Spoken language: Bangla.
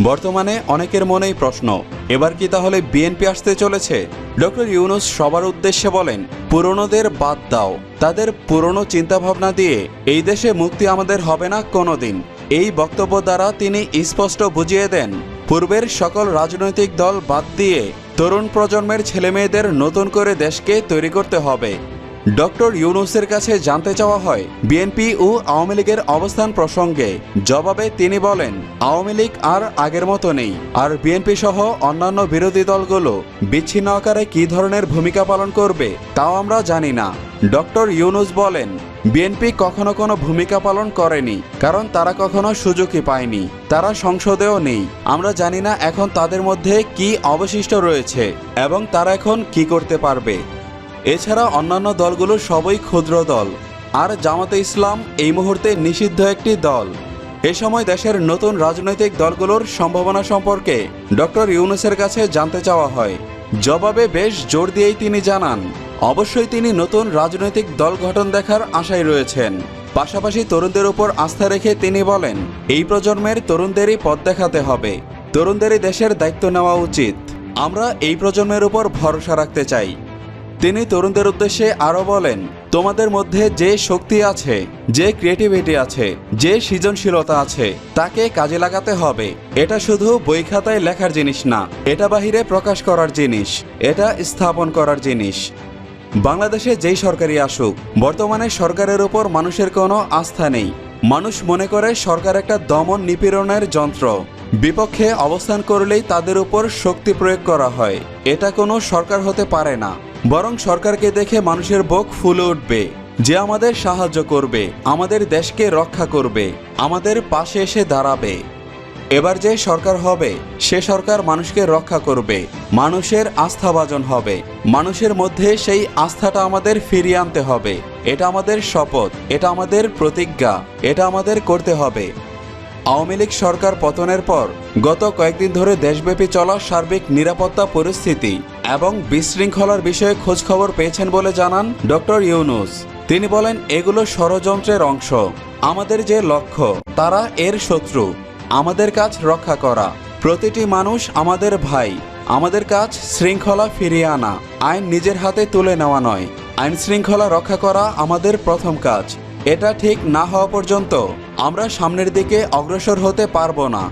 বর্তমানে অনেকের মনেই প্রশ্ন, এবার কি তাহলে বিএনপি আসতে চলেছে? ডক্টর ইউনুস সবার উদ্দেশ্যে বলেন, পুরনোদের বাদ দাও। তাদের পুরনো চিন্তাভাবনা দিয়ে এই দেশে মুক্তি আমাদের হবে না কোনোদিন। এই বক্তব্য দ্বারা তিনি স্পষ্ট বুঝিয়ে দেন, পূর্বের সকল রাজনৈতিক দল বাদ দিয়ে তরুণ প্রজন্মের ছেলেমেয়েদের নতুন করে দেশকে তৈরি করতে হবে। ডক্টর ইউনুসের কাছে জানতে চাওয়া হয়, বিএনপি ও আওয়ামী লীগের অবস্থান প্রসঙ্গে। জবাবে তিনি বলেন, আওয়ামী লীগ আর আগের মতো নেই। আর বিএনপি সহ অন্যান্য বিরোধী দলগুলো বিচ্ছিন্ন আকারে কী ধরনের ভূমিকা পালন করবে, তাও আমরা জানি না। ডক্টর ইউনুস বলেন, বিএনপি কখনো কোনো ভূমিকা পালন করেনি, কারণ তারা কখনো সুযোগই পায়নি। তারা সংসদেও নেই। আমরা জানি না এখন তাদের মধ্যে কি অবশিষ্ট রয়েছে এবং তারা এখন কি করতে পারবে। এছাড়া অন্যান্য দলগুলো সবই ক্ষুদ্র দল। আর জামাতে ইসলাম এই মুহূর্তে নিষিদ্ধ একটি দল। এ সময় দেশের নতুন রাজনৈতিক দলগুলোর সম্ভাবনা সম্পর্কে ডক্টর ইউনুসের কাছে জানতে চাওয়া হয়। জবাবে বেশ জোর দিয়েই তিনি জানান, অবশ্যই তিনি নতুন রাজনৈতিক দল গঠন দেখার আশায় রয়েছেন। পাশাপাশি তরুণদের উপর আস্থা রেখে তিনি বলেন, এই প্রজন্মের তরুণদেরই পথ দেখাতে হবে। তরুণদেরই দেশের দায়িত্ব নেওয়া উচিত। আমরা এই প্রজন্মের উপর ভরসা রাখতে চাই। তিনি তরুণদের উদ্দেশ্যে আরও বলেন, তোমাদের মধ্যে যে শক্তি আছে, যে ক্রিয়েটিভিটি আছে, যে সৃজনশীলতা আছে, তাকে কাজে লাগাতে হবে। এটা শুধু বই খাতায় লেখার জিনিস না, এটা বাহিরে প্রকাশ করার জিনিস, এটা স্থাপন করার জিনিস। বাংলাদেশে যেই সরকারি আসুক, বর্তমানে সরকারের উপর মানুষের কোনো আস্থা নেই। মানুষ মনে করে সরকার একটা দমন নিপীড়নের যন্ত্র। বিপক্ষে অবস্থান করলেই তাদের উপর শক্তি প্রয়োগ করা হয়। এটা কোনো সরকার হতে পারে না। বরং সরকারকে দেখে মানুষের বুক ফুলে উঠবে। যে আমাদের সাহায্য করবে, আমাদের দেশকে রক্ষা করবে, আমাদের পাশে এসে দাঁড়াবে। এবার যে সরকার হবে, সে সরকার মানুষকে রক্ষা করবে। মানুষের আস্থাভাজন হবে। মানুষের মধ্যে সেই আস্থাটা আমাদের ফিরিয়ে আনতে হবে। এটা আমাদের শপথ, এটা আমাদের প্রতিজ্ঞা, এটা আমাদের করতে হবে। আওয়ামী লীগ সরকার পতনের পর গত কয়েকদিন ধরে দেশব্যাপী চলা সার্বিক নিরাপত্তা পরিস্থিতি এবং বিশৃঙ্খলার বিষয়ে খোঁজখবর পেয়েছেন বলে জানান ডক্টর ইউনুস। তিনি বলেন, এগুলো ষড়যন্ত্রের অংশ। আমাদের যে লক্ষ্য, তারা এর শত্রু। আমাদের কাজ রক্ষা করা। প্রতিটি মানুষ আমাদের ভাই। আমাদের কাজ শৃঙ্খলা ফিরিয়ে আনা। আইন নিজের হাতে তুলে নেওয়া নয়। আইন শৃঙ্খলা রক্ষা করা আমাদের প্রথম কাজ। এটা ঠিক না হওয়া পর্যন্ত আমরা সামনের দিকে অগ্রসর হতে পারব না।